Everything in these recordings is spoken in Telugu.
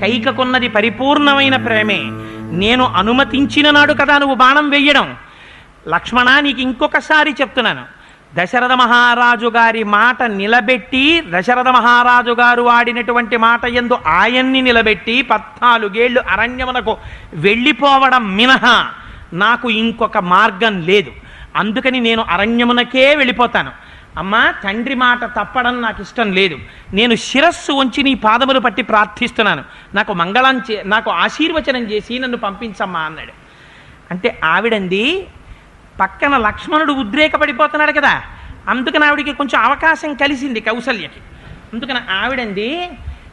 కైకకున్నది పరిపూర్ణమైన ప్రేమే. నేను అనుమతించిన నాడు కదా నువ్వు బాణం వెయ్యడం లక్ష్మణ నీకు ఇంకొకసారి చెప్తున్నాను. దశరథ మహారాజు గారి మాట నిలబెట్టి దశరథ మహారాజు గారు ఆడినటువంటి మాట ఎందు ఆయన్ని నిలబెట్టి పద్నాలుగేళ్ళు అరణ్యమునకు వెళ్ళిపోవడం మినహా. నాకు ఇంకొక మార్గం లేదు. అందుకని నేను అరణ్యమునకే వెళ్ళిపోతాను. అమ్మా తండ్రి మాట తప్పడం నాకు ఇష్టం లేదు. నేను శిరస్సు ఉంచి నీ పాదములు పట్టి ప్రార్థిస్తున్నాను. నాకు మంగళం చే నాకు ఆశీర్వచనం చేసి నన్ను పంపించమ్మా అన్నాడు. అంటే ఆవిడంది పక్కన లక్ష్మణుడు ఉద్రేకపడిపోతున్నాడు కదా. అందుకని ఆవిడికి కొంచెం అవకాశం కలిసింది కౌసల్యకి. అందుకని ఆవిడంది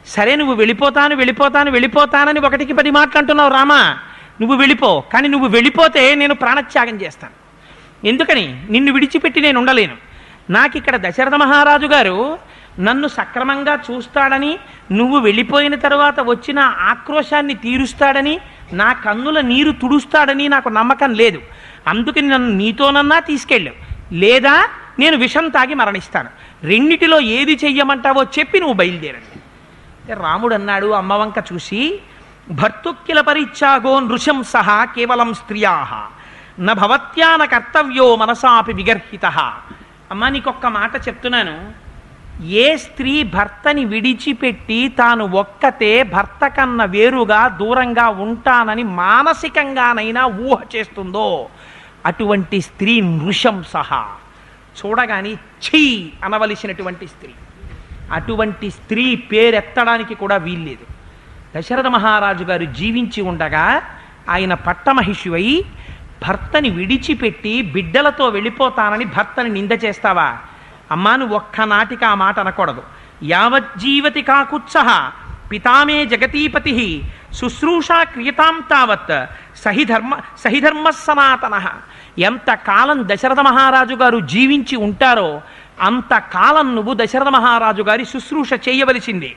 సరే నువ్వు వెళ్ళిపోతాను వెళ్ళిపోతాను వెళ్ళిపోతానని ఒకటికి పది మాటలు అంటున్నావు రామా. నువ్వు వెళ్ళిపో. కానీ నువ్వు వెళ్ళిపోతే నేను ప్రాణత్యాగం చేస్తాను. ఎందుకని? నిన్ను విడిచిపెట్టి నేను ఉండలేను. నాకు ఇక్కడ దశరథ మహారాజు గారు నన్ను సక్రమంగా చూస్తాడని నువ్వు వెళ్ళిపోయిన తర్వాత వచ్చిన ఆక్రోశాన్ని తీరుస్తాడని నా కన్నుల నీరు తుడుస్తాడని నాకు నమ్మకం లేదు. అందుకని నన్ను నీతోనన్నా తీసుకెళ్ళావు లేదా నేను విషం తాగి మరణిస్తాను. రెండిటిలో ఏది చెయ్యమంటావో చెప్పి నువ్వు బయలుదేరండి. రాముడు అన్నాడు అమ్మవంక చూసి భర్తుక్కిల పరిచ్ఛాగో నృశం సహా కేవలం స్త్రియా. న భవత్యాన కర్తవ్యో మనసాపి విగర్హిత. అమ్మ నీకొక్క మాట చెప్తున్నాను. ఏ స్త్రీ భర్తని విడిచిపెట్టి తాను ఒక్కతే భర్త కన్న వేరుగా దూరంగా ఉంటానని మానసికంగానైనా ఊహ చేస్తుందో? అటువంటి స్త్రీ నృశంస చూడగాని ఛీ అనవలసినటువంటి స్త్రీ. అటువంటి స్త్రీ పేరెత్తడానికి కూడా వీల్లేదు. దశరథ మహారాజు గారు జీవించి ఉండగా ఆయన పట్టమహిషివై భర్తని విడిచిపెట్టి బిడ్డలతో వెళ్ళిపోతానని భర్తని నింద చేస్తావా? అమ్మా నువ్వు ఒక్కనాటికి ఆ మాట అనకూడదు. యావజ్జీవతి కాకుత్సహ పితామే జగతీపతి శుశ్రూషా క్రియతాం తావత్ సహిధర్మ సహిధర్మ సనాతన. ఎంతకాలం దశరథ మహారాజు గారు జీవించి ఉంటారో అంతకాలం నువ్వు దశరథ మహారాజు గారి శుశ్రూష చేయవలసిందే.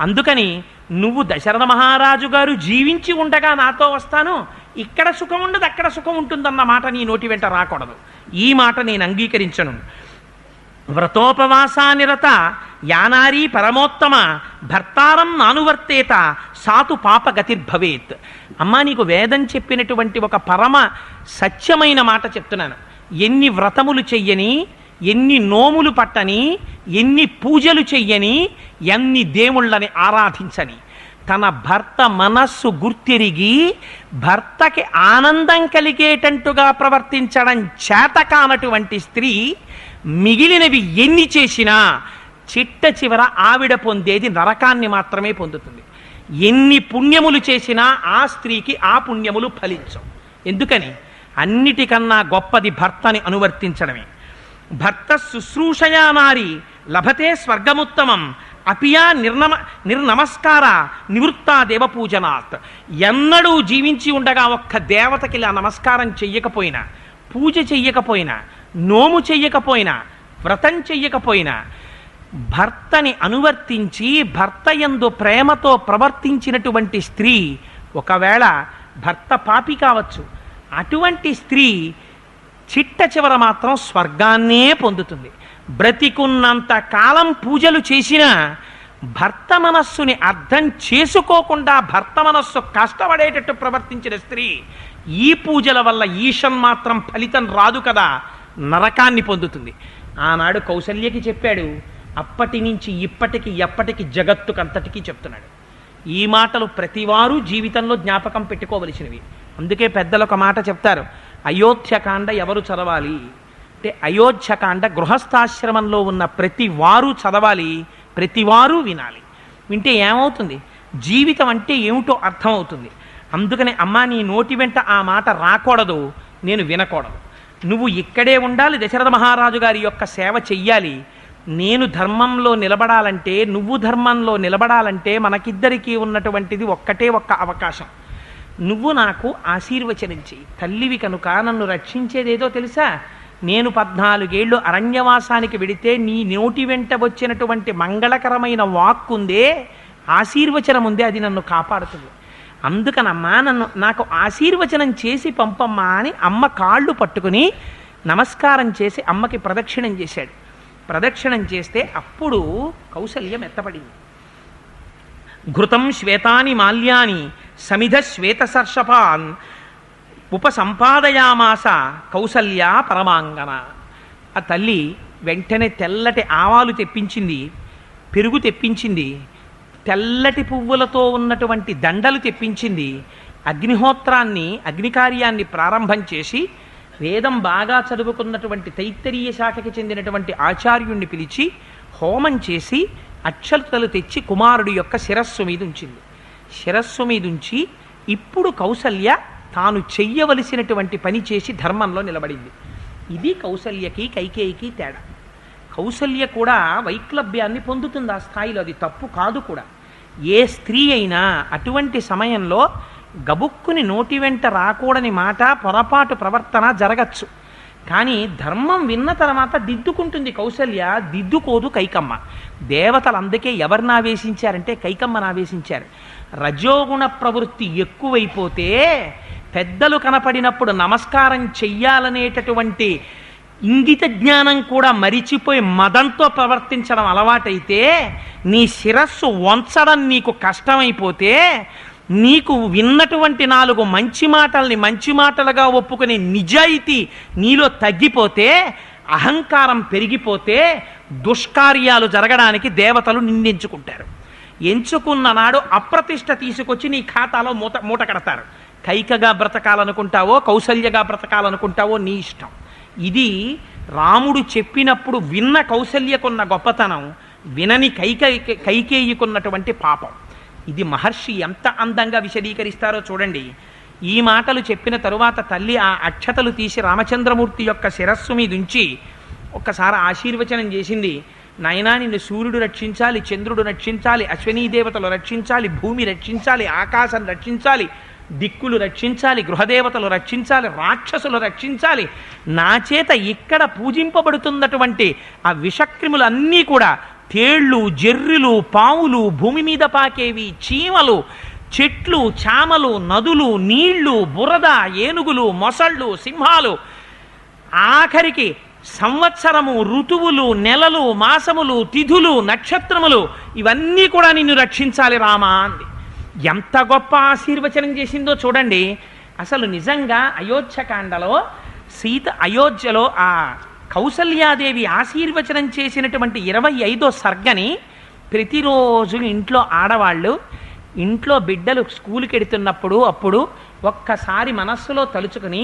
అందుకని నువ్వు దశరథ మహారాజు గారు జీవించి ఉండగా నాతో వస్తాను. ఇక్కడ సుఖం ఉండదు అక్కడ సుఖం ఉంటుందన్న మాట నీ నోటి వెంట రాకూడదు. ఈ మాట నేను అంగీకరించను. వ్రతోపవాసానిరత యానారీ పరమోత్తమ భర్తారం నానువర్తేత సాతు పాప అమ్మ అమ్మా నీకు వేదం చెప్పినటువంటి ఒక పరమ సత్యమైన మాట చెప్తున్నాను. ఎన్ని వ్రతములు చెయ్యని ఎన్ని నోములు పట్టని ఎన్ని పూజలు చెయ్యని ఎన్ని దేవుళ్ళని ఆరాధించని. తన భర్త మనస్సు గుర్తిరిగి భర్తకి ఆనందం కలిగేటట్టుగా ప్రవర్తించడం చేత కానటువంటి స్త్రీ మిగిలినవి ఎన్ని చేసినా చిట్ట చివర ఆవిడ పొందేది నరకాన్ని మాత్రమే పొందుతుంది. ఎన్ని పుణ్యములు చేసినా ఆ స్త్రీకి ఆ పుణ్యములు ఫలించవు. ఎందుకని? అన్నిటికన్నా గొప్పది భర్తని అనువర్తించడమే. భర్త శుశ్రూషయా మారి లభతే స్వర్గముత్తమం అపియా నిర్నమ నిర్నమస్కార నివృత్తా దేవపూజనాత్. ఎన్నడూ జీవించి ఉండగా ఒక్క దేవతకి ఇలా నమస్కారం చెయ్యకపోయినా పూజ చెయ్యకపోయినా నోము చెయ్యకపోయినా వ్రతం చెయ్యకపోయినా భర్తని అనువర్తించి భర్త యందు ప్రేమతో ప్రవర్తించినటువంటి స్త్రీ ఒకవేళ భర్త పాపి కావచ్చు అటువంటి స్త్రీ చిట్ట చివర మాత్రం స్వర్గాన్నే పొందుతుంది. బ్రతికున్నంత కాలం పూజలు చేసినా భర్త మనస్సుని అర్థం చేసుకోకుండా భర్త మనస్సు కష్టపడేటట్టు ప్రవర్తించిన స్త్రీ ఈ పూజల వల్ల ఈశం మాత్రం ఫలితం రాదు కదా నరకాన్ని పొందుతుంది. ఆనాడు కౌసల్యకి చెప్పాడు అప్పటి నుంచి ఇప్పటికి ఎప్పటికి జగత్తుకంతటికీ చెప్తున్నాడు. ఈ మాటలు ప్రతివారు జీవితంలో జ్ఞాపకం పెట్టుకోవలసినవి. అందుకే పెద్దలు ఒక మాట చెప్తారు అయోధ్యకాండ ఎవరు చదవాలి? అంటే అయోధ్యకాండ గృహస్థాశ్రమంలో ఉన్న ప్రతి వారు చదవాలి ప్రతివారు వినాలి. వింటే ఏమవుతుంది? జీవితం అంటే ఏమిటో అర్థమవుతుంది. అందుకని అమ్మా నీ నోటి వెంట ఆ మాట రాకూడదు నేను వినకూడదు. నువ్వు ఇక్కడే ఉండాలి దశరథ మహారాజు గారి యొక్క సేవ చెయ్యాలి. నేను ధర్మంలో నిలబడాలంటే నువ్వు ధర్మంలో నిలబడాలంటే మనకిద్దరికీ ఉన్నటువంటిది ఒక్కటే ఒక్క అవకాశం. నువ్వు నాకు ఆశీర్వచనం చెయ్యి. తల్లివి కనుక నన్ను రక్షించేదేదో తెలుసా? నేను పద్నాలుగేళ్ళు అరణ్యవాసానికి వెడితే నీ నోటి వెంట వచ్చినటువంటి మంగళకరమైన వాక్కుందే ఆశీర్వచనం ఉందే అది నన్ను కాపాడుతుంది. అందుకనమ్మా నన్ను నాకు ఆశీర్వచనం చేసి పంపమ్మా అని అమ్మ కాళ్ళు పట్టుకుని నమస్కారం చేసి అమ్మకి ప్రదక్షిణం చేశాడు. ప్రదక్షిణం చేస్తే అప్పుడు కౌశల్యం ఎత్తపడింది ఘృతం శ్వేతాని మాల్యాని సమిధ శ్వేత సర్షపాన్ ఉపసంపాదయామాస కౌసల్య పరమాంగన. ఆ తల్లి వెంటనే తెల్లటి ఆవాలు తెప్పించింది పెరుగు తెప్పించింది తెల్లటి పువ్వులతో ఉన్నటువంటి దండలు తెప్పించింది అగ్నిహోత్రాన్ని అగ్నికార్యాన్ని ప్రారంభం చేసి వేదం బాగా చదువుకున్నటువంటి తైత్తరీయ శాఖకి చెందినటువంటి ఆచార్యుణ్ణి పిలిచి హోమం చేసి అక్షతలు తెచ్చి కుమారుడి యొక్క శిరస్సు మీద ఉంచింది శిరస్సు మీదుంచి ఇప్పుడు కౌసల్య తాను చెయ్యవలసినటువంటి పని చేసి ధర్మంలో నిలబడింది. ఇది కౌసల్యకి కైకేయికి తేడా. కౌసల్య కూడా వైక్లభ్యాన్ని పొందుతుంది ఆ స్థాయిలో. అది తప్పు కాదు కూడా. ఏ స్త్రీ అయినా అటువంటి సమయంలో గబుక్కుని నోటి వెంట రాకూడని మాట పొరపాటు ప్రవర్తన జరగచ్చు. కానీ ధర్మం విన్న తర్వాత దిద్దుకుంటుంది కౌసల్య దిద్దుకోదు కైకమ్మ. దేవతలు అందుకే ఎవరిని ఆవేశించారంటే కైకమ్మను ఆవేశించారు రజోగుణ ప్రవృత్తి ఎక్కువైపోతే పెద్దలు కనపడినప్పుడు నమస్కారం చెయ్యాలనేటటువంటి ఇంగిత జ్ఞానం కూడా మరిచిపోయి మదంతో ప్రవర్తించడం అలవాటైతే నీ శిరస్సు వంచడం నీకు కష్టమైపోతే నీకు విన్నటువంటి నాలుగు మంచి మాటల్ని మంచి మాటలుగా ఒప్పుకునే నిజాయితీ నీలో తగ్గిపోతే అహంకారం పెరిగిపోతే దుష్కార్యాలు జరగడానికి దేవతలు నిందించుకుంటారు. ఎంచుకున్న నాడు అప్రతిష్ట తీసుకొచ్చి నీ ఖాతాలో మూత మూట కడతారు. కైకగా బ్రతకాలనుకుంటావో కౌశల్యగా బ్రతకాలనుకుంటావో నీ ఇష్టం. ఇది రాముడు చెప్పినప్పుడు విన్న కౌశల్యకున్న గొప్పతనం వినని కైక కైకేయికున్నటువంటి పాపం. ఇది మహర్షి ఎంత అందంగా విశదీకరిస్తారో చూడండి. ఈ మాటలు చెప్పిన తరువాత తల్లి ఆ అక్షతలు తీసి రామచంద్రమూర్తి యొక్క శిరస్సు మీద ఉంచి ఒక్కసారి ఆశీర్వచనం చేసింది. నైనా నిన్ను సూర్యుడు రక్షించాలి చంద్రుడు రక్షించాలి అశ్వనీ దేవతలు రక్షించాలి భూమి రక్షించాలి ఆకాశం రక్షించాలి దిక్కులు రక్షించాలి గృహదేవతలు రక్షించాలి రాక్షసులు రక్షించాలి. నా చేత ఇక్కడ పూజింపబడుతున్నటువంటి ఆ విషక్రిములన్నీ కూడా తేళ్ళు జెర్రిలు పావులు భూమి మీద పాకేవి. చీమలు చెట్లు చామలు నదులు నీళ్ళు బురద ఏనుగులు మొసళ్ళు సింహాలు. ఆఖరికి సంవత్సరము ఋతువులు నెలలు మాసములు తిథులు నక్షత్రములు ఇవన్నీ కూడా నిన్ను రక్షించాలి రామా అంది. ఎంత గొప్ప ఆశీర్వచనం చేసిందో చూడండి. అసలు నిజంగా అయోధ్యకాండలో సీత అయోధ్యలో ఆ కౌసల్యాదేవి ఆశీర్వచనం చేసినటువంటి ఇరవై ఐదో సర్గని ప్రతిరోజు ఇంట్లో ఆడవాళ్ళు ఇంట్లో బిడ్డలు స్కూల్కి వెడుతున్నప్పుడు అప్పుడు ఒక్కసారి మనస్సులో తలుచుకుని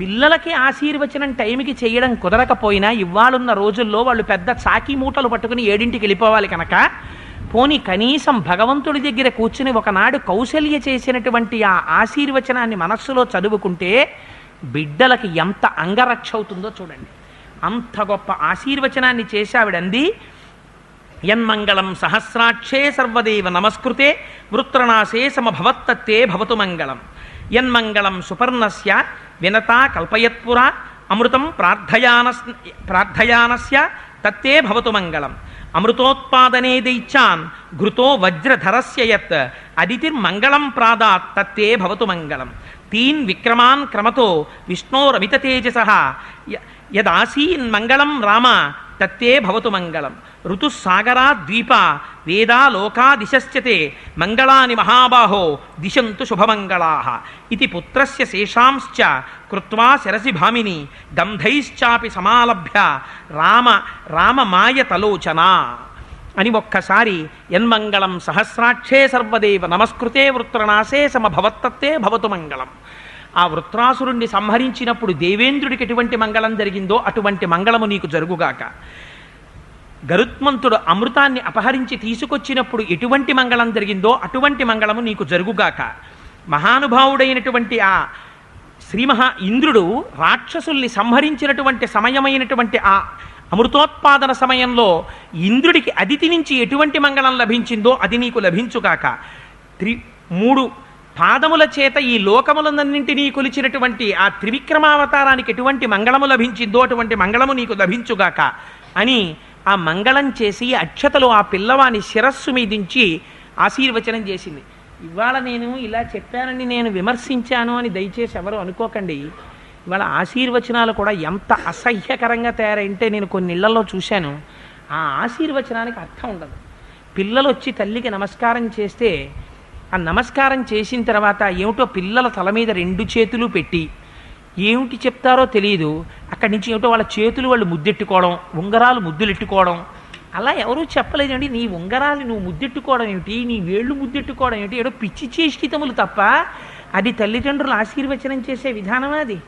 పిల్లలకి ఆశీర్వచనం టైంకి చేయడం కుదరకపోయినా ఇవాళున్న రోజుల్లో వాళ్ళు పెద్ద చాకీ మూటలు పట్టుకుని ఏడింటికి వెళ్ళిపోవాలి కనుక పోని కనీసం భగవంతుడి దగ్గర కూర్చుని ఒకనాడు కౌశల్య చేసినటువంటి ఆ ఆశీర్వచనాన్ని మనస్సులో చదువుకుంటే బిడ్డలకి ఎంత అంగరక్ష అవుతుందో చూడండి. అంత గొప్ప ఆశీర్వచనాన్ని చేశావిడంది. యన్మంగళం సహస్రాక్షే సర్వదేవ నమస్కృతే వృత్రనాశే సమభవత్తత్తే భవతు మంగళం. యన్మంగళం సుపర్ణస్య వినతా కల్పయత్పురా అమృతం ప్రార్థయానస్ ప్రార్థయానస్య తత్తే భవతు మంగళం. అమృతోత్పాదనే దైత్యాన్ ఘృతో వజ్రధరస్య యత్ అదితిర్మంగళం ప్రాదాత్ తత్తే భవతు మంగళం. తీన్ విక్రమాన్ క్రమతో విష్ణోరమిత తేజస. యదాసీన్ మంగళం రామ తత్తే భవతు మంగళం. ఋతుస్సాగరా ద్వీప వేదా లోకా దిశశ్చతే మంగళాని మహాబాహో దిశంతు శుభమంగళా. ఇది పుత్రస్య శేషాంశ్చ కృత్వా శరసి భామిని గంధైశ్చాపి సమాలభ్య రామ రామమాయ తలోచన. అని ఒక్కసారి యన్మంగళం సహస్రాక్షే సర్వదేవ నమస్కృతే వృత్రనాశే సమభవత్తత్తే భవతు మంగళం. ఆ వృత్రాసురుణ్ణి సంహరించినప్పుడు దేవేంద్రుడికి ఎటువంటి మంగళం జరిగిందో అటువంటి మంగళము నీకు జరుగుగాక. గరుత్మంతుడు అమృతాన్ని అపహరించి తీసుకొచ్చినప్పుడు ఎటువంటి మంగళం జరిగిందో అటువంటి మంగళము నీకు జరుగుగాక. మహానుభావుడైనటువంటి ఆ శ్రీ మహా ఇంద్రుడు రాక్షసుల్ని సంహరించినటువంటి సమయమైనటువంటి ఆ అమృతోత్పాదన సమయంలో ఇంద్రుడికి అదితి నుంచి ఎటువంటి మంగళం లభించిందో అది నీకు లభించుగాక. త్రి మూడు పాదముల చేత ఈ లోకములన్నింటినీ కొలిచినటువంటి ఆ త్రివిక్రమావతారానికి ఎటువంటి మంగళము లభించిందో అటువంటి మంగళము నీకు లభించుగాక అని ఆ మంగళం చేసి అక్షతలు ఆ పిల్లవాని శిరస్సు మీదించి ఆశీర్వచనం చేసింది. ఇవాళ నేను ఇలా చెప్పానని నేను విమర్శించాను అని దయచేసి ఎవరు అనుకోకండి. ఇవాళ ఆశీర్వచనాలు కూడా ఎంత అసహ్యకరంగా తయారైంటే నేను కొన్ని ఇళ్ళలో చూశాను. ఆ ఆశీర్వచనానికి అర్థం ఉండదు. పిల్లలు వచ్చి తల్లికి నమస్కారం చేస్తే ఆ నమస్కారం చేసిన తర్వాత ఏమిటో పిల్లల తల మీద రెండు చేతులు పెట్టి ఏమిటి చెప్తారో తెలియదు అక్కడి నుంచి ఏమిటో వాళ్ళ చేతులు వాళ్ళు ముద్దెట్టుకోవడం ఉంగరాలు ముద్దులెట్టుకోవడం. అలా ఎవరూ చెప్పలేదండి. నీ ఉంగరాలు నువ్వు ముద్దెట్టుకోవడం ఏమిటి? నీ వేళ్ళు ముద్దెట్టుకోవడం ఏమిటి? ఏదో పిచ్చి చేష్టితములు తప్ప అది తల్లిదండ్రులు ఆశీర్వచనం చేసే విధానం అది?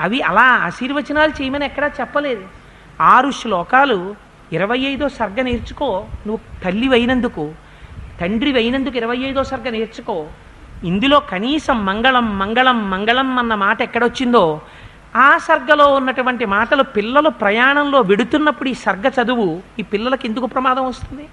అవి అలా ఆశీర్వచనాలు చేయమని ఎక్కడా చెప్పలేదు. ఆరు శ్లోకాలు ఇరవై ఐదో సర్గ నేర్చుకో. నువ్వు తల్లి అయినందుకు తండ్రి అయినందుకు ఇరవై ఐదో సర్గ నేర్చుకో. ఇందులో కనీసం మంగళం మంగళం మంగళం అన్న మాట ఎక్కడొచ్చిందో ఆ సర్గలో ఉన్నటువంటి మాటలు పిల్లలు ప్రయాణంలో వెడుతున్నప్పుడు ఈ సర్గ చదువు ఈ పిల్లలకి ఎందుకు ప్రమాదం వస్తుంది?